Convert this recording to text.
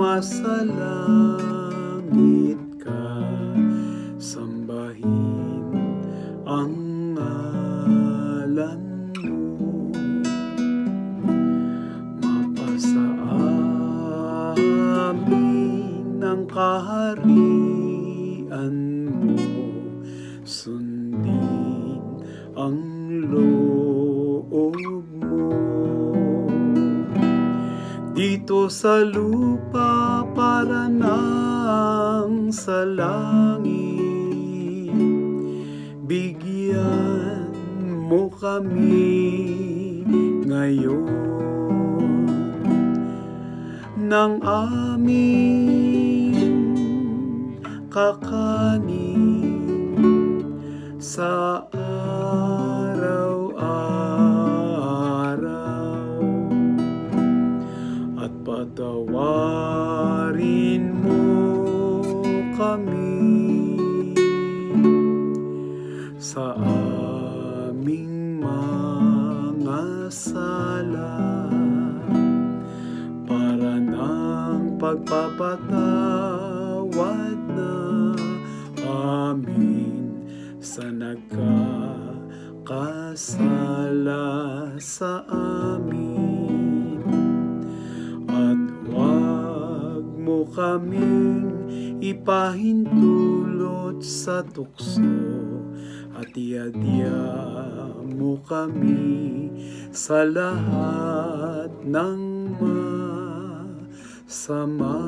Nasa langit ka, sambahin ang ngalan mo. Mapasa amin ang kaharian mo, sundin ang Dito sa lupa para nang sa langit. Bigyan mo kami ngayon Ng aming kakanin sa patawarin mo kami sa aming mga sala para ng pagpapatawad na amin sa nagkakasala sa amin kaming ipahintulot sa tukso at iadya mo kami sa lahat ng masama.